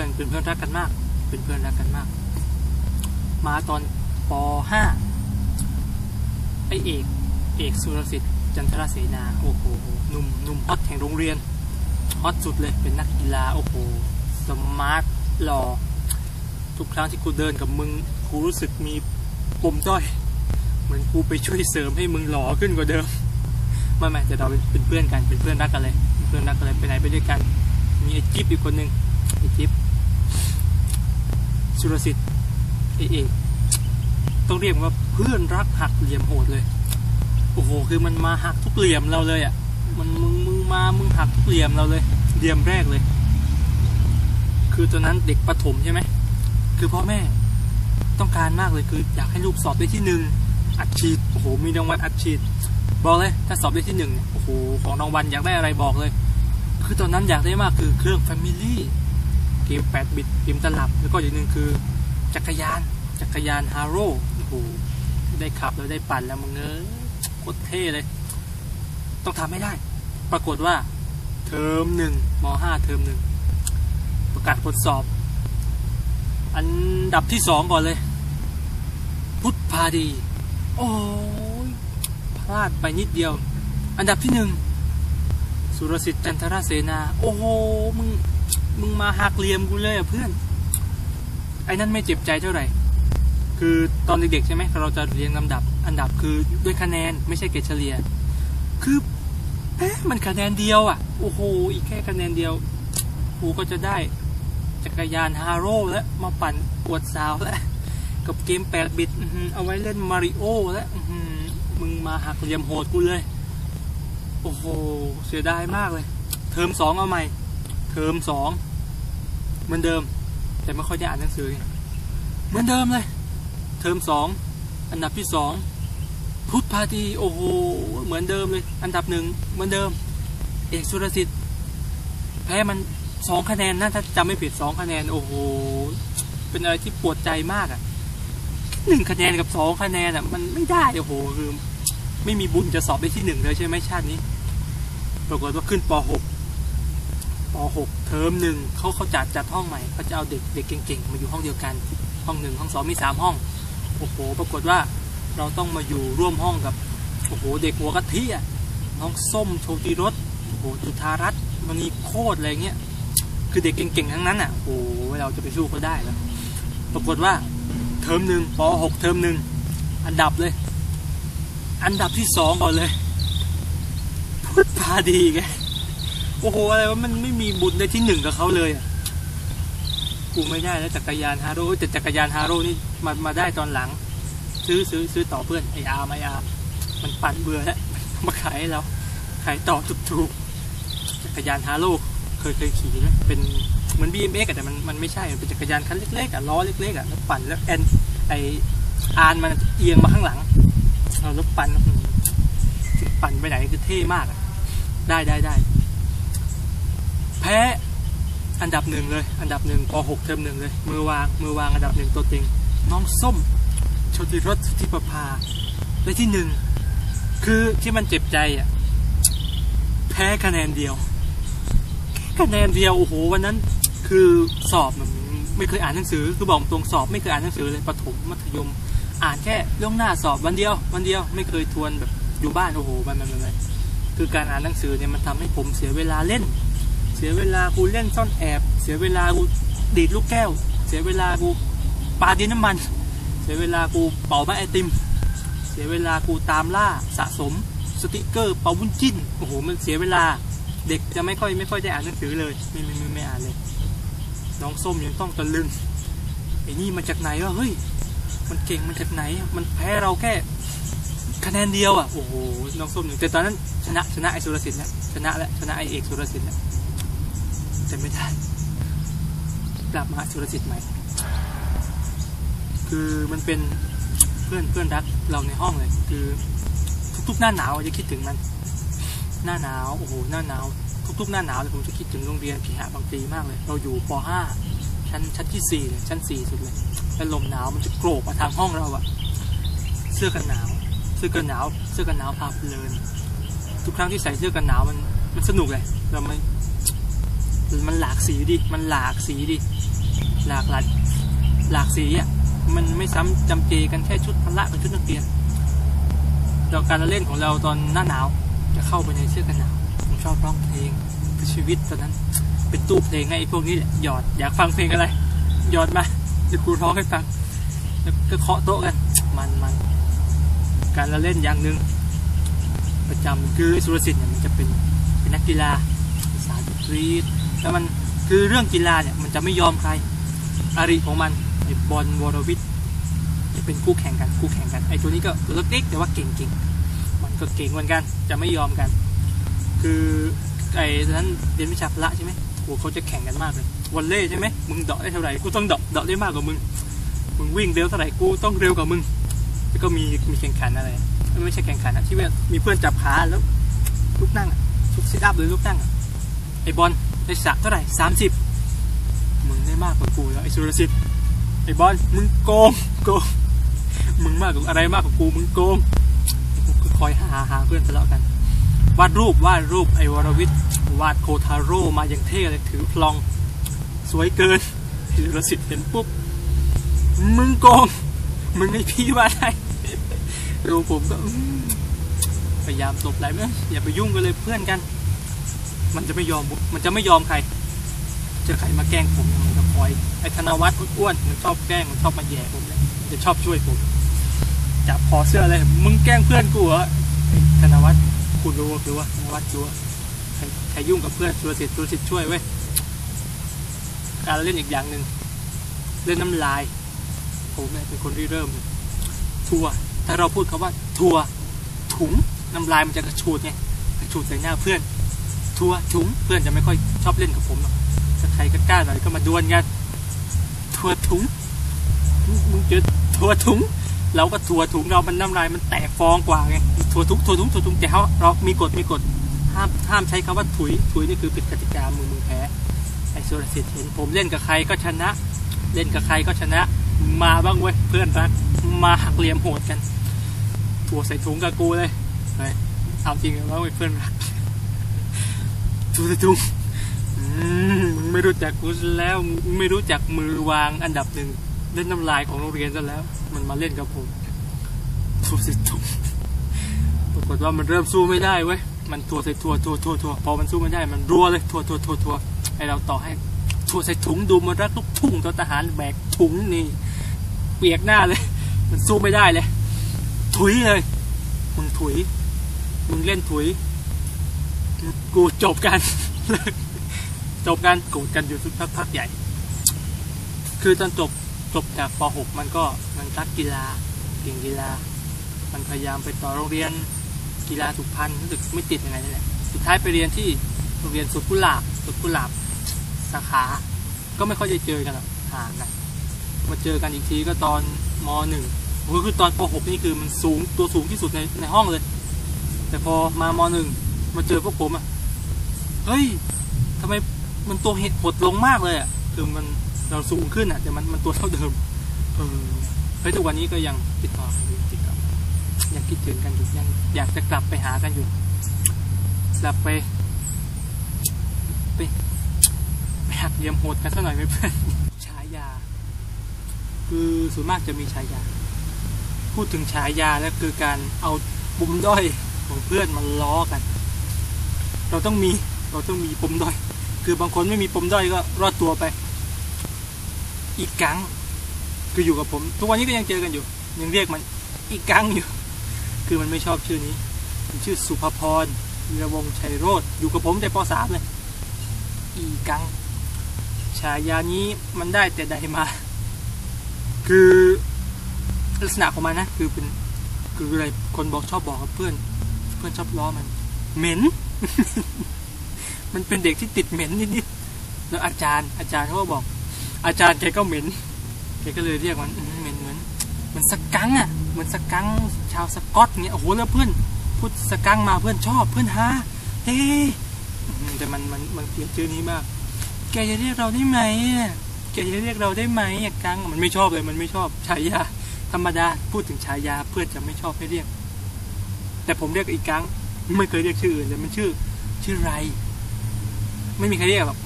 พื่อนเป็นเพื่อนรักกันมาก เป็นเพื่อนรักกันมาก มาตอนป .5 ไอเอก เอกสุรสิทธิ์จันทรเสนา โอ้โหหนุ่มหนุ่มฮอตแห่งโรงเรียนฮอตสุดเลยเป็นนักกีฬาโอ้โหสมาร์ทหล่อทุกครั้งที่กูเดินกับมึงกูรู้สึกมีปมด้อย เหมือนกูไปช่วยเสริมให้มึงหล่อขึ้นกว่าเดิมไม่ไม่แต่เราเป็นเพื่อนกันเป็นเพื่อนรักกันเลยเป็นเพื่อนรักกันเลยไปไหนไปด้วยกัน มีไอจิ๊บอีกคนหนึ่งไอจิ๊บ สุรสิทธิ์ไอ้เอกต้องเรียกว่าเพื่อนรักหักเหลี่ยมโหดเลย โอ้โห คือมันมาหักทุกเหลี่ยมเราเลยอะ มันมึงมึงมามึงหักทุกเหลี่ยมเราเลย เหลี่ยมแรกเลย คือตอนนั้นเด็กประถมใช่ไหม คือพ่อแม่ต้องการมากเลยคืออยากให้ลูกสอบได้ที่หนึ่งอัดฉีดโอ้โห มีรางวัลอัดฉีดบอกเลย ถ้าสอบได้ที่หนึ่งโอ้โห ของรางวัลอยากได้อะไรบอกเลย คือตอนนั้นอยากได้มากคือเครื่อง Family เกม 8 บิต เกมตลับ แล้วก็อีกหนึ่งคือ จักรยาน จักรยานฮาร์โร่โอ้โห ได้ขับแล้วได้ปั่นแล้วมึงเอ้ยโคตรเท่เลย ต้องทำให้ได้ ปรากฏว่า เทอมหนึ่งมห้าเทอมหนึ่ง ประกาศผลสอบ อันดับที่สองก่อนเลย พุทธพาดี โอ้ยพลาดไปนิดเดียว อันดับที่หนึ่งสุรสิทธิ์จันทรเสนา โอ้โห มึง มึงมาหักเหลี่ยมกูเลยอะเพื่อน ไอ้นั่นไม่เจ็บใจเท่าไหร่ คือตอนเด็กๆใช่ไหมเราจะเรียงลำดับ อันดับคือด้วยคะแนนไม่ใช่เกรดเฉลี่ย คือแพ้มันคะแนนเดียวอะ โอ้โห อีกแค่คะแนนเดียว กูก็จะได้จักรยานฮาโร่แล้วมาปั่นปวดสาวแล้ว กับเกม 8 บิตเอาไว้เล่นมาริโอแล้วมึงมาหักเหลี่ยมโหดกูเลย โอ้โห เสียดายมากเลย เทอมสองเอาใหม่ เทอมสอง เหมือนเดิม แต่ไม่ค่อยได้อ่านหนังสือ เหมือนเดิมเลย เทอมสองอันดับที่สองพุทธพาทีโอ้โหเหมือนเดิมเลย อันดับหนึ่งเหมือนเดิม เอกสุรสิทธิ์แพ้มันสองคะแนนนะถ้าจำไม่ผิดสองคะแนน โอ้โหเป็นอะไรที่ปวดใจมากอะ่ะหนึ่งคะแนนกับสองคะแนนอะ่ะ มันไม่ได้โอ้โหคือไม่มีบุญจะสอบได้ที่หนึ่งเลยใช่ไหมชาตินี้ ปรากฏว่าขึ้นป .6 ป .6 เทอมหนึ่งเขาเขาจัดจัดห้องใหม่เขาจะเอาเด็กเด็กเก่งๆมาอยู่ห้องเดียวกัน ห้องหนึ่งห้องสองมีสามห้องโอ้โหปรากฏว่าเราต้องมาอยู่ร่วมห้องกับโอ้โหเด็กหัวกะทิอะน้องส้มโชติรสโอ้โหจุธารัตน์มณีโคตรอะไรเงี้ยคือเด็กเก่งๆทั้งนั้นอะโอ้โหเราจะไปสู้เขาได้แล้วปรากฏว่าเทอมหนึ่งป .6 เทอมหนึ่งอันดับเลย อันดับที่สองก่อนเลย พุทธพาดีแก โอ้โหอะไรว่ามันไม่มีบุญได้ที่หนึ่งกับเขาเลยกูไม่ได้แล้วจักรยานฮาโร่แต่จักรยานฮาโร่นี่มามาได้ตอนหลัง ซื้อซื้อซื้อต่อเพื่อนไออาร์ไออาร์มันปั่นเบื่อแล้วมาขายให้เราขายต่อถูกๆจักรยานฮาโร่เคยเคยขี่ไหมเป็นเหมือน BMX แต่มันมันไม่ใช่มันเป็นจักรยานคันเล็กๆอะล้อเล็กๆอะแล้วปั่นแล้วแอนไออานมันเอียงมาข้างหลังเราแล้วปั่นปั่นไปไหนคือเท่มากได้ได้ได้ แพ้อันดับหนึ่งเลย อันดับหนึ่งป .6 เทอมหนึ่งเลย มือวาง มือวางอันดับหนึ่งตัวเต็งน้องส้มชติรสทธิประภาได้ที่หนึ่ง คือที่มันเจ็บใจอะ แพ้คะแนนเดียว คะแนนเดียว โอ้โห วันนั้นคือสอบมันไม่เคยอ่านหนังสือ คือบอกตรงสอบไม่เคยอ่านหนังสือเลย ประถม มัธยม อ่านแค่ล่วงหน้าสอบวันเดียว วันเดียว ไม่เคยทวนแบบอยู่บ้าน โอ้โห มันมันมันมันคือการอ่านหนังสือเนี่ยมันทำให้ผมเสียเวลาเล่น สียเวลากูเล่นซ่อนแอบ เสียเวลากูดีดลูกแก้ว เสียเวลากูปาดินน้ำมัน เสียเวลากูเป่าแม่ไอติม เสียเวลากูตามล่าสะสม สติกเกอร์เป่าวุ้นจิ้นโอ้โหมันเสียเวลา เด็กจะไม่ค่อยไม่ค่อยได้อ่านหนังสือเลยไม่ไม่ไม่ไม่อ่านเลยน้องส้มยังต้องตะลึงไอ้นี่มาจากไหนวะเฮ้ยมันเก่งมาจากไหน มันแพ้เราแค่คะแนนเดียวอะโอ้โหน้องส้มหนึ่งแต่ตอนนั้นชนะชนะไอสุรสิทธิ์แล้วชนะแล้วชนะไอเอกสุรสิทธิ์แล้ว แต่ไม่ได้กลับมาสุรสิทธิ์ใหม่ คือมันเป็นเพื่อนเพื่อนรักเราในห้องเลยคือทุกๆหน้าหนาวจะคิดถึงมัน หน้าหนาวโอ้โหหน้าหนาว ทุกๆหน้าหนาวเลยผมจะคิดถึงโรงเรียนพีหะบางพลีมากเลย เราอยู่ป .5 ชั้นชั้นที่สี่เลยชั้นสี่สุดเลยแล้วลมหนาวมันจะโกรกมาทางห้องเราอะเสื้อกันหนาว เสื้อกันหนาว เสื้อกันหนาวพาเพลินทุกครั้งที่ใส่เสื้อกันหนาวมันมันสนุกเลยเราไมัน มันหลากสีดิ มันหลากสีดิ หลากหลายหลากสีอะ มันไม่ซ้ำจำเจกันแค่ชุดพละกับชุดนักเรียนเราการละเล่นของเราตอนหน้าหนาว จะเข้าไปในเสื้อกันหนาว ผมชอบร้องเพลงคือชีวิตตอนนั้น เป็นตู้เพลงไงพวกนี้หยอด อยากฟังเพลงอะไร หยอดมาเดี๋ยวกูร้องให้ฟัง แล้วก็เคาะโต๊ะกัน มันมัน การละเล่นอย่างหนึ่งประจำคือสุรสิทธิ์เนี่ยมันจะเป็นเป็นนักกีฬาสายกรี แล้วมันคือเรื่องกีฬาเนี่ยมันจะไม่ยอมใครอาริของมันไอ้บอลวรวิทย์จะเป็นคู่แข่งกันคู่แข่งกันไอ้ตัวนี้ก็ตัวเล็กแต่ว่าเก่งๆมันก็เก่งเหมือนกัน จะไม่ยอมกัน คือไอ้นั้นเรียนวิชาพละใช่ไหมโอ้เขาจะแข่งกันมากเลยวันเล่ใช่ไหมมึงเดาะได้เท่าไหร่กูต้องเดาะเดาะได้มากกว่ามึงมึงวิ่งเร็วเท่าไหร่กูต้องเร็วกว่ามึงแล้วก็มีมีแข่งขันอะไรไม่ใช่แข่งขันนะที่ว่ามีเพื่อนจับขาแล้วลุกนั่งอะลุกซิทอัพหรือลุกนั่งอะไอ้บอล ได้สะเท่าไหร่สามสิบมึงได้มากกว่ากูแล้วไอ้สุรสิทธิ์ไอ้บอลมึงโกงโกงมึงมากกว่าอะไรมากกว่ากูมึงโกงกูก็คอยหาหาเพื่อนทะเลาะกันวาดรูปวาดรูปไอ้วรวิทย์วาดโคทาโร่มาอย่างเท่เลยถือพลอง สวยเกินสุรสิทธิ์เห็นปุ๊บมึงโกงมึงให้พี่วาดให้ดูผมก็พยายามตบไหลไหมอย่าไปยุ่งกันเลยเพื่อนกัน มันจะไม่ยอมมันจะไม่ยอมใคร จะใครมาแกล้งผมมันก็คอยไอ้ธนวัฒน์อ้วนมันชอบแกล้งมันชอบมาแย่ผมเลยจะชอบช่วยผมจับคอเสื้อเลยมึงแกล้งเพื่อนกูเหรอธนวัฒน์กูรู้ว่าคือว่าธนวัฒน์รู้ว่าใครยุ่งกับเพื่อนตัวสิทธิ์ตัวสิทธิ์ช่วยเว้ยการเล่นอีกอย่างหนึ่งเล่นน้ำลาย ผมเนี่ยเป็นคนที่เริ่ม ทัวถ้าเราพูดคำว่าทัวถุงน้ำลายมันจะกระชูดไงกระชูดใส่หน้าเพื่อน ทัวร์ถุงเพื่อนจะไม่ค่อยชอบเล่นกับผมหรอกถ้าใครก็กล้าหน่อยก็มาดวลกันทัวถุงมึงเจอทัวถุงเราก็ทัวถุงเรามันน้ำลายมันแตกฟองกว่าไงทัวทุกทัวถุงทัวถุงแต่เขาเรามีกฎมีกฎห้ามห้ามใช้คำว่าถุยถุยนี่คือผิดกติกามือมือแพ้ไอ้สุรสิทธิ์เห็นผมเล่นกับใครก็ชนะ เล่นกับใครก็ชนะ มาบ้างเว้ยเพื่อนรักมาหักเหลี่ยมโหดกันทัวใส่ถุงกับกูเลยเอาจริงเหรอว่าเว้ยเพื่อนรัก ทัวใส่ถุงมึงไม่รู้จักกูแล้วไม่รู้จักมือวางอันดับหนึ่งเล่นน้ำลายของโรงเรียนซะแล้ว มันมาเล่นกับผมทัวสิทุกปรากฏว่ามันเริ่มสู้ไม่ได้เว้ยมันทัวใส่ทัวทัวทัวทัวพอมันสู้ไม่ได้มันรัวเลยทัวทัวทัวทัวให้เราต่อให้ทัวใส่ถุงดูมันรักลูกทุ่งตัวทหารแบกถุงนี่ เปียกหน้าเลย มันสู้ไม่ได้เลย ถุยเลยมึงถุยมึงเล่นถุย กูจบกัน จบกันโกรธกันอยู่สักพักใหญ่ คือตอนจบจบจากป .6 มันก็มันรักกีฬาเก่งกีฬา มันพยายามไปต่อโรงเรียนกีฬาสุพรรณรู้สึกไม่ติดยังไงนี่แหละสุดท้ายไปเรียนที่โรงเรียนสุดกุหลาบสุดกุหลาบสาขา ก็ไม่ค่อยจะเจอกันหรอกห่างกันมาเจอกันอีกทีก็ตอนมหนึ่งโอ้คือตอนป .6 นี่คือมันสูงตัวสูงที่สุดในในห้องเลย แต่พอมามหนึ่ง มาเจอพวกผมอะเฮ้ยทำไมมันตัวเห็ดหดลงมากเลยอะคือมันเราสูงขึ้นอะแต่มันมันตัวเท่าเดิมเออเฮ้ยทุกวันนี้ก็ยังติดต่อกันอยู่ติดต่อยังคิดถึงกันอยู่ยังอยากจะกลับไปหากันอยู่กลับไปไปไปหักเหลี่ยมโหดกันสักหน่อยไหมเพื่อนฉายา คือส่วนมากจะมีฉายา พูดถึงฉายาแล้วคือการเอาบุมด้อยของเพื่อนมาล้อกัน เราต้องมีเราต้องมีปมด้อย คือบางคนไม่มีปมด้อยก็รอดตัวไป อีกกังคืออยู่กับผม ทุกวันนี้ก็ยังเจอกันอยู่ ยังเรียกมันอีกกังอยู่ คือมันไม่ชอบชื่อนี้มันชื่อสุภพรวีระวงชัยโรธอยู่กับผมแต่ป .3 เลย อีกัง ฉายานี้มันได้แต่ใดมา คือลักษณะของมันนะ คือเป็นคืออะไรคนบอกชอบบอกกับเพื่อน เพื่อนชอบล้อมัน เหม็น มันเป็นเด็กที่ติดเหม็นนิดๆแล้วอาจารย์ อาจารย์เขาก็บอก อาจารย์แกก็เหม็นแกก็เลยเรียกมันเหม็นเหมือนเหมือนสกังอะเหมือนสกังชาวสกอตเงี้ยโอ้โหแล้วเพื่อนพูดสกังมาเพื่อนชอบเพื่อนฮาเฮ้แต่มันมันมันเกลียดชื่อนี้มาก แกจะเรียกเราได้ไหมแกจะเรียกเราได้ไหมอะกังมันไม่ชอบเลย มันไม่ชอบฉายาธรรมดาพูดถึงฉายาเพื่อนจะไม่ชอบให้เรียก แต่ผมเรียกอีกกัง ไม่เคยเรียกชื่ออื่นเลยมันชื่อ ชื่อไร ไม่มีใครเรียกหรอก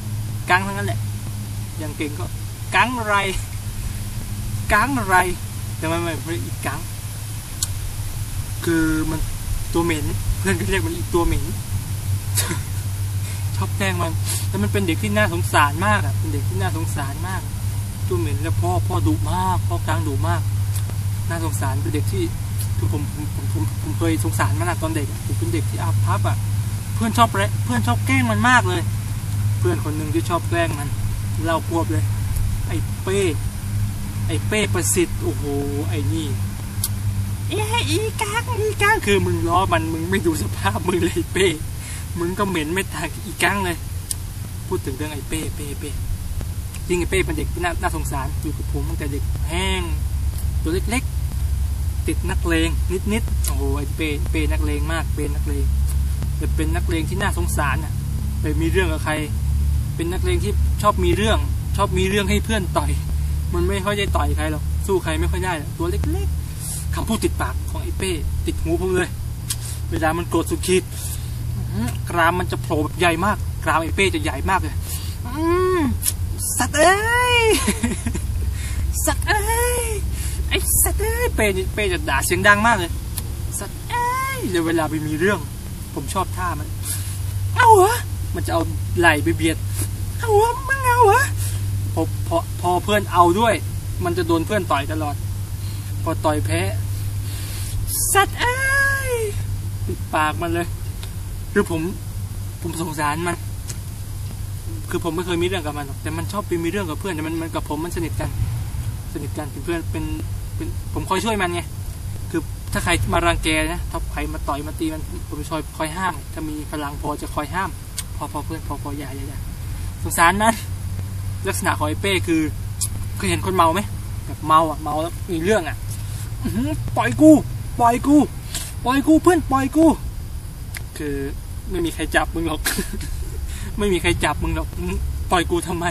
กังทั้งนั้นแหละ อย่างเก่งก็กังไรกังไร แต่มันไม่ไม่อีกกังคือมันตัวเหม็น เพื่อนก็เรียกมันอีกตัวเหม็นชอบแกล้งมันแล้วมันเป็นเด็กที่น่าสงสารมากอะเป็นเด็กที่น่าสงสารมาก ตัวเหม็นแล้วพ่อพ่อดุมาก พ่อกลางดุมาก น่าสงสารเป็นเด็กที่ คือผมผมผมผมผมเคยสงสารมันอะตอนเด็กอะผมเป็นเด็กที่อาภัพอะเพื่อนชอบแระเพื่อนชอบแกล้งมันมากเลย เพื่อนคนหนึ่งที่ชอบแกล้งมัน เราควบเลย ไอ้เป้ไอ้เป้ประสิทธิ์โอ้โหไอ้นี่เอ้อีกางอีกางคือมึงล้อมันมึงไม่ดูสภาพมึงเลยเป้มึงก็เหม็นไม่ต่างกับอีกางเลย พูดถึงเรื่องไอ้เป้เป้เป้จริงไอ้เป้เป็นเด็กที่น่าน่าสงสารอยู่กับผมตั้งแต่เด็กแห้งตัวเล็กๆ ติดนักเลงนิดๆโอ้โหไอ้เป้เปนักเลงมากเป็นนักเลงแต่เป็นนักเลงที่น่าสงสารอะไปมีเรื่องกับใคร เป็นนักเลงที่ชอบมีเรื่อง ชอบมีเรื่องให้เพื่อนต่อย มันไม่ค่อยได้ต่อยใครหรอกสู้ใครไม่ค่อยได้ตัวเล็กๆคำพูดติดปากของไอ้เป้ติดหูผมเลย เวลามันโกรธสุดขีดกรามมันจะโผล่แบบใหญ่มาก กรามไอ้เป้จะใหญ่มากเลยสัตว์เอ้ยสัตว์เอ้ย อ้สัตว์เอ้ยเป้นี่เป้จะด่าเสียงดังมากเลย สัตว์เอ้ยเดี๋ยวเวลาไปมีเรื่อง ผมชอบท่ามัน เอาเหรอมันจะเอาไหล่ไปเบียด เอาเหรอมึงเอาเหรอพอพอพอเพื่อนเอาด้วย มันจะโดนเพื่อนต่อยตลอด พอต่อยแพ้ สัตว์เอ้ยปิดปากมันเลย คือผมผมสงสารมัน คือผมไม่เคยมีเรื่องกับมันหรอกแต่มันชอบไปมีเรื่องกับเพื่อนแต่มันมันกับผมมันสนิทกัน สนิทกันเป็นเพื่อนเป็น ผมคอยช่วยมันไงคือถ้าใครมารังแกนะถ้าใครมาต่อยมาตีมันผมคอยคอยห้าม ถ้ามีพลังพอจะคอยห้าม พอพอเพื่อนพอพออย่าอย่าอย่สงสารมันลักษณะของไอ้เป้คือเคยเห็นคนเมาไหมแบบเมาอะเมาแล้วมีเรื่องอะปล่อยกูปล่อยกูปล่อยกูเพื่อนปล่อยกู คือไม่มีใครจับมึงหรอก ไม่มีใครจับมึงหรอกปล่อยกูทำไม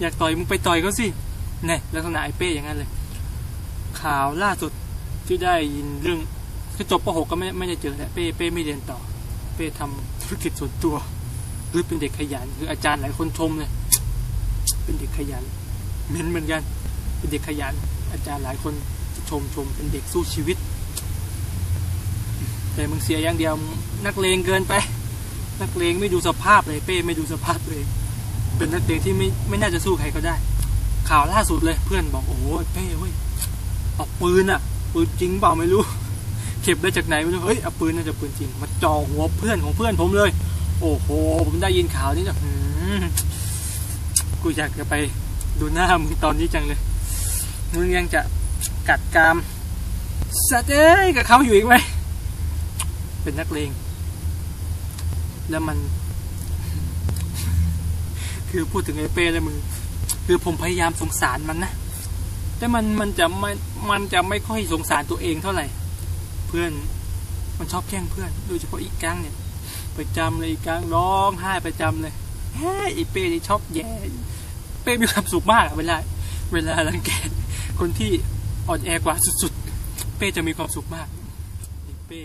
อยากต่อยมึงไปต่อยเขาสิเนี่ยลักษณะไอ้เป้อย่างนั้นเลย ข่าวล่าสุดที่ได้ยินเรื่องคือจบป .6 ก็ไม่ไม่ได้เจอแหละเป้เป้ไม่เรียนต่อ เป้ทำธุรกิจส่วนตัวคือเป็นเด็กขยันคืออาจารย์หลายคนชมเลยเป็นเด็กขยันเหม็นเหมือนกันเป็นเด็กขยัน อาจารย์หลายคนชมชมเป็นเด็กสู้ชีวิต แต่มึงเสียอย่างเดียวนักเลงเกินไป นักเลงไม่ดูสภาพเลยเป้ไม่ดูสภาพเลยเป็นนักเลงที่ไม่ไม่น่าจะสู้ใครก็ได้ ข่าวล่าสุดเลยเพื่อนบอกโอ้โหเป้เว้ย เอาปืนอะปืนจริงเปล่าไม่รู้เก็บได้จากไหนไม่รู้เฮ้ยเอาปืนน่าจะปืนจริงมาจ่อหัวเพื่อนของเพื่อนผมเลย โอ้โหผมได้ยินข่าวนี้นะกูอยากจะไปดูหน้ามึงตอนนี้จังเลยมึงยังจะกัดกรามสัตว์เอ้ยกับเขาอยู่อีกไหมเป็นนักเลงแล้วมัน คือพูดถึงไอ้เป้แล้วมึงคือผมพยายามสงสารมันนะแต่มันมันจะไม่ มันจะไม่ค่อยสงสารตัวเองเท่าไหร่ เพื่อนมันชอบแกล้งเพื่อน โดยเฉพาะอีกกังเนี่ยประจำเลยอีกกังร้องไห้ประจำเลยแฮ่ไอ้เป้นี่ชอบแย่เป้มีความสุขมากเวลาเวลารังแกคนที่อ่อนแอกว่าสุดๆ เป้จะมีความสุขมากไอ้เป้